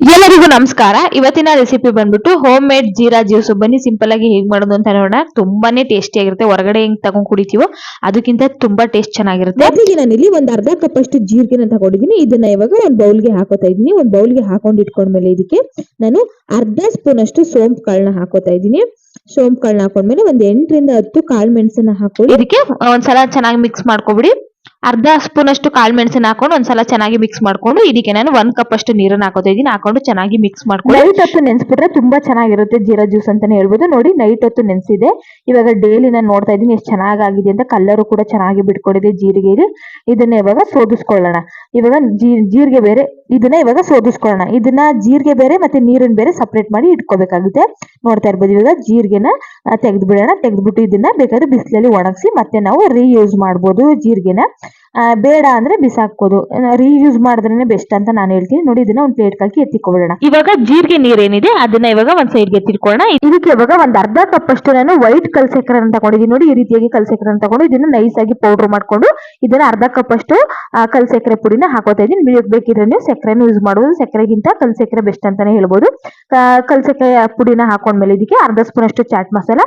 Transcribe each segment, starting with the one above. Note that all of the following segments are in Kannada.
ಎಲ್ಲರಿಗೂ ನಮಸ್ಕಾರ. ಇವತ್ತಿನ ರೆಸಿಪಿ ಬಂದ್ಬಿಟ್ಟು ಹೋಮ್ ಮೇಡ್ ಜೀರಾ ಜ್ಯೂಸ್ ಬನ್ನಿ ಸಿಂಪಲ್ ಆಗಿ ಹೇಗ್ ಮಾಡೋದು ಅಂತ ನೋಡೋಣ. ತುಂಬಾನೇ ಟೇಸ್ಟಿ ಆಗಿರುತ್ತೆ. ಹೊರಗಡೆ ಹೆಂಗ್ ತಗೊಂಡ್ ಕುಡಿತೀವೋ ಅದಕ್ಕಿಂತ ತುಂಬಾ ಟೇಸ್ಟ್ ಚೆನ್ನಾಗಿರುತ್ತೆ. ಮೊದಲಿಗೆ ನಾನಿಲ್ಲಿ ಒಂದ್ ಅರ್ಧ ಕಪ್ ಅಷ್ಟು ಜೀರಿಗೆನ ತಗೊಂಡಿದ್ದೀನಿ. ಇದನ್ನ ಇವಾಗ ಒಂದ್ ಬೌಲ್ಗೆ ಹಾಕೋತಾ ಇದ್ದೀನಿ. ಒಂದ್ ಬೌಲ್ಗೆ ಹಾಕೊಂಡ್ ಇಟ್ಕೊಂಡ್ಮೇಲೆ ಇದಕ್ಕೆ ನಾನು ಅರ್ಧ ಸ್ಪೂನ್ ಅಷ್ಟು ಸೋಂಪು ಕಾಳನ್ನ ಹಾಕೋತಾ ಇದ್ದೀನಿ. ಸೋಂಪು ಕಾಳನ್ನ ಹಾಕೊಂಡ್ಮೇಲೆ ಒಂದ್ ಎಂಟರಿಂದ ಹತ್ತು ಕಾಳು ಮೆಣಸನ್ನ ಹಾಕೊಳ್ಳಿ. ಇದಕ್ಕೆ ಒಂದ್ಸಲ ಚೆನ್ನಾಗಿ ಮಿಕ್ಸ್ ಮಾಡ್ಕೊಬಿಡಿ. ಅರ್ಧ ಸ್ಪೂನ್ ಅಷ್ಟು ಕಾಳು ಮೆಣಸಿನ ಹಾಕೊಂಡು ಒಂದ್ಸಲ ಚೆನ್ನಾಗಿ ಮಿಕ್ಸ್ ಮಾಡ್ಕೊಂಡು, ಇದಕ್ಕೆ ನಾನು ಒಂದ್ ಕಪ್ ಅಷ್ಟು ನೀರನ್ನ ಹಾಕೋತಾ ಇದೀನಿ ಹಾಕೊಂಡು ಚೆನ್ನಾಗಿ ಮಿಕ್ಸ್ ಮಾಡ್ಕೊಂಡು ನೈಟ್ ಹೊತ್ತು ನೆನ್ಸ್ಬಿಟ್ರೆ ತುಂಬಾ ಚೆನ್ನಾಗಿರುತ್ತೆ ಜೀರಾ ಜ್ಯೂಸ್ ಅಂತಾನೆ ಹೇಳ್ಬೋದು. ನೋಡಿ, ನೈಟ್ ಹೊತ್ತು ನೆನ್ಸಿದೆ. ಇವಾಗ ಡೈಲಿ ನಾನು ನೋಡ್ತಾ ಇದೀನಿ ಎಷ್ಟು ಆಗಿದೆ ಅಂತ. ಕಲರು ಕೂಡ ಚೆನ್ನಾಗಿ ಬಿಟ್ಕೊಂಡಿದೆ ಜೀರಿಗೆ ಇದನ್ನ ಇವಾಗ ಸೋದಿಸ್ಕೊಳ್ಳೋಣ. ಇವಾಗ ಜೀರಿಗೆ ಬೇರೆ, ಇದನ್ನ ಇವಾಗ ಸೋದಿಸ್ಕೊಳ್ಳೋಣ. ಇದನ್ನ ಜೀರಿಗೆ ಬೇರೆ ಮತ್ತೆ ನೀರನ್ನ ಬೇರೆ ಸಪ್ರೇಟ್ ಮಾಡಿ ಇಟ್ಕೋಬೇಕಾಗುತ್ತೆ. ನೋಡ್ತಾ ಇರ್ಬೋದು ಇವಾಗ ಜೀರಿಗೆನ ತೆಗೆದು ಬಿಡೋಣ ತೆಗೆದ್ಬಿಟ್ಟು ಇದನ್ನ ಬೇಕಾದ್ರೆ ಬಿಸಿಲಲ್ಲಿ ಒಣಗಿಸಿ ಮತ್ತೆ ನಾವು ರೀಯೂಸ್ ಮಾಡ್ಬೋದು ಜೀರಿಗೆನ. ಬೇಡ ಅಂದ್ರೆ ಬಿಸಾಕ್ಬೋದು. ರೀಯೂಸ್ ಮಾಡಿದ್ರೇನೆ ಬೆಸ್ಟ್ ಅಂತ ನಾನು ಹೇಳ್ತೀನಿ. ನೋಡಿ ಇದನ್ನ ಒಂದು ಪ್ಲೇಟ್ ಹಾಕಿ ಎತ್ತಿಕೊಳ್ಳೋಣ ಇವಾಗ ಜೀರಿಗೆ ನೀರೇನಿದೆ? ಅದನ್ನ ಇವಾಗ ಒಂದ್ ಸೈಡ್ಗೆ ಎತ್ತಿಟ್ಕೊಳ್ಳೋಣ. ಇದಕ್ಕೆ ಇವಾಗ ಒಂದ್ ಅರ್ಧ ಕಪ್ ಅಷ್ಟು ನಾನು ವೈಟ್ ಕಲ್ಸೆಕರನ್ನ ತಗೊಂಡಿದ್ದೀನಿ. ನೋಡಿ ಈ ರೀತಿಯಾಗಿ ಕಲ್ಸೆಕರನ್ನ ತಗೊಂಡು ಇದನ್ನ ನೈಸ್ ಆಗಿ ಪೌಡರ್ ಮಾಡ್ಕೊಂಡು ಇದನ್ನ ಅರ್ಧ ಕಪ್ ಅಷ್ಟು ಆ, ಕಲ್ ಸಕ್ಕರೆ ಪುಡಿನ ಹಾಕೋತಾ ಇದೀನಿ ಬೇಕ್- ಬೇಕಿದ್ರೆ ನೀವು ಸಕ್ಕರೆನೂ ಯೂಸ್ ಮಾಡಬಹುದು ಸಕ್ಕರೆಗಿಂತ ಕಲ್ ಸಕ್ಕರೆ ಬೆಸ್ಟ್ ಅಂತಾನೆ ಹೇಳ್ಬೋದು. ಕ- ಕಲ್ ಸಕ್ಕರೆ ಪುಡಿನ ಹಾಕೊಂಡ್ಮೇಲೆ ಇದಕ್ಕೆ ಅರ್ಧ ಸ್ಪೂನ್ ಅಷ್ಟು ಚಾಟ್ ಮಸಾಲ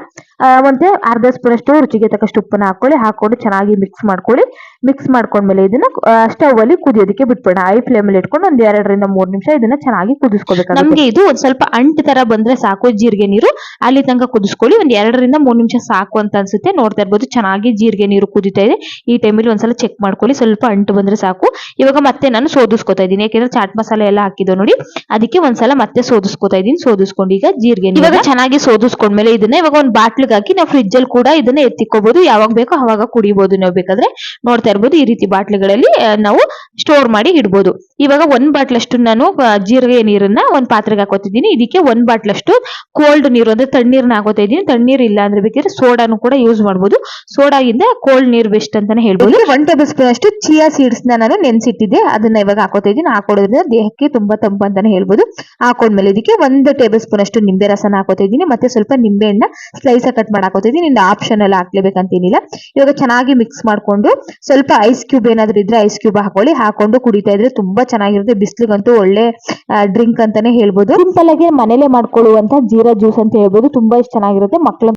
ಮತ್ತೆ ಅರ್ಧ ಸ್ಪೂನ್ ಅಷ್ಟು ರುಚಿಗೆ ತಕ್ಕಷ್ಟು ಉಪ್ಪನ್ನ ಹಾಕೊಳ್ಳಿ ಹಾಕೊಂಡು ಚೆನ್ನಾಗಿ ಮಿಕ್ಸ್ ಮಾಡ್ಕೊಳ್ಳಿ. ಮಿಕ್ಸ್ ಮಾಡ್ಕೊಂಡ್ಮೇಲೆ ಇದನ್ನ ಸ್ಟವ್ ಅಲ್ಲಿ ಕುದಿಯೋದಕ್ಕೆ ಬಿಟ್ಬಿಡೋಣ. ಐ ಫ್ಲೇಮ್ ಅಲ್ಲಿ ಇಟ್ಕೊಂಡು ಒಂದ್ ಎರಡರಿಂದ ಮೂರ್ ನಿಮಿಷ ಇದನ್ನ ಚೆನ್ನಾಗಿ ಕುದಿಸ್ಕೋಬೇಕು ನಮ್ಗೆ ಇದು ಒಂದ್ ಸ್ವಲ್ಪ ಅಂಟ್ ತರ ಬಂದ್ರೆ ಸಾಕು ಜೀರಿಗೆ ನೀರು. ಅಲ್ಲಿ ತನಕ ಕುದಿಸ್ಕೊಳ್ಳಿ. ಒಂದ್ ಎರಡರಿಂದ ಮೂರ್ ನಿಮಿಷ ಸಾಕು ಅಂತ ಅನ್ಸುತ್ತೆ. ನೋಡ್ತಾ ಇರ್ಬೋದು ಚೆನ್ನಾಗಿ ಜೀರಿಗೆ ನೀರು ಕುದಿತಾ ಇದೆ. ಈ ಟೈಮಲ್ಲಿ ಒಂದ್ಸಲ ಚೆಕ್ ಮಾಡ್ಕೊಳ್ಳಿ. ಸ್ವಲ್ಪ ಅಂಟು ಬಂದ್ರೆ ಸಾಕು. ಇವಾಗ ಮತ್ತೆ ನಾನು ಸೋದಿಸ್ಕೋತಾ ಇದ್ದೀನಿ. ಯಾಕೆಂದ್ರೆ ಚಾಟ್ ಮಸಾಲೆ ಎಲ್ಲ ಹಾಕಿದ್ದು ನೋಡಿ. ಅದಕ್ಕೆ ಒಂದ್ಸಲ ಮತ್ತೆ ಸೋದಿಸ್ಕೋತಾ ಇದೀನಿ ಸೋದಿಸ್ಕೊಂಡು ಈಗ ಜೀರಿಗೆ ಇವಾಗ ಚೆನ್ನಾಗಿ ಸೋದಿಸ್ಕೊಂಡ್ಮೇಲೆ ಇದನ್ನ ಇವಾಗ ಒಂದ್ ಬಾಟ್ಲಿಗೆ ಹಾಕಿ ನಾವು ಫ್ರಿಜ್ ಅಲ್ಲಿ ಕೂಡ ಇದನ್ನ ಎತ್ತಿಕೋಬಹುದು ಯಾವಾಗ ಬೇಕೋ ಅವಾಗ ಕುಡಿಬಹುದು ನಾವು ಬೇಕಾದ್ರೆ ನೋಡ್ತಾ ಇರ್ಬೋದು ಈ ರೀತಿ ಬಾಟ್ಲಿಗಳಲ್ಲಿ ನಾವು ಸ್ಟೋರ್ ಮಾಡಿ ಇಡ್ಬೋದು. ಇವಾಗ ಒಂದ್ ಬಾಟ್ಲಷ್ಟು ನಾನು ಜೀರಿಗೆ ನೀರನ್ನ ಒಂದ್ ಪಾತ್ರೆಗೆ ಹಾಕೋತಿದ್ದೀನಿ. ಇದಕ್ಕೆ ಒಂದ್ ಬಾಟ್ಲಷ್ಟು ಕೋಲ್ಡ್ ನೀರು, ಅಂದ್ರೆ ತಣ್ಣೀರ್ನ ಹಾಕೋತಾ ಇದ್ದೀನಿ. ತಣ್ಣೀರ್ ಇಲ್ಲ ಅಂದ್ರೆ ಬೇಕಿದ್ರೆ ಸೋಡಾನು ಕೂಡ ಯೂಸ್ ಮಾಡ್ಬೋದು. ಸೋಡಾಗಿಂದ ಕೋಲ್ಡ್ ನೀರ್ ಬೆಸ್ಟ್ ಅಂತಾನೆ ಹೇಳ್ಬೋದು. ಒನ್ ಟೇಬಲ್ ಸ್ಪೂನ್ ಅಷ್ಟು ಚಿಯಾ ಸೀಡ್ಸ್ ನಾನು ನೆನ್ಸಿಟ್ಟಿದ್ದೆ. ಅದನ್ನ ಇವಾಗ ಹಾಕೋತಾ ಇದ್ದೀನಿ. ಹಾಕೋದ್ರಿಂದ ದೇಹಕ್ಕೆ ತುಂಬಾ ತಂಪು ಅಂತಾನೆ ಹೇಳ್ಬೋದು. ಹಾಕೊಂಡ್ಮೇಲೆ ಇದಕ್ಕೆ ಒಂದ್ ಟೇಬಲ್ ಸ್ಪೂನ್ ಅಷ್ಟು ನಿಂಬೆ ರಸನ ಹಾಕೋತಾ ಇದ್ದೀನಿ. ಮತ್ತೆ ಸ್ವಲ್ಪ ನಿಂಬೆ ಹಣ್ಣ ಸ್ಲೈಸ್ ಕಟ್ ಮಾಡಿ ಹಾಕೋತಾ ಇದ್ದೀನಿ. ಆಪ್ಷನ್ ಎಲ್ಲ ಹಾಕ್ಲೇಬೇಕಂತೇನಿಲ್ಲ. ಇವಾಗ ಚೆನ್ನಾಗಿ ಮಿಕ್ಸ್ ಮಾಡ್ಕೊಂಡು ಸ್ವಲ್ಪ ಐಸ್ ಕ್ಯೂಬ್ ಏನಾದ್ರು ಇದ್ರೆ ಐಸ್ ಕ್ಯೂಬ್ ಹಾಕೊಳ್ಳಿ. ಹಾಕೊಂಡು ಕುಡಿತಾ ಇದ್ರೆ ತುಂಬಾ ಚೆನ್ನಾಗಿರುತ್ತೆ. ಬಿಸಿಲಿಗಂತೂ ಒಳ್ಳೆ ಡ್ರಿಂಕ್ ಅಂತಾನೆ ಹೇಳ್ಬೋದು. ಸಿಂಪಲ್ ಆಗಿ ಮನೇಲೆ ಮಾಡ್ಕೊಳ್ಳುವಂತ ಜೀರಾ ಜ್ಯೂಸ್ ಅಂತ ಹೇಳ್ಬೋದು. ತುಂಬಾ ಚೆನ್ನಾಗಿರುತ್ತೆ. ಮಕ್ಕಳ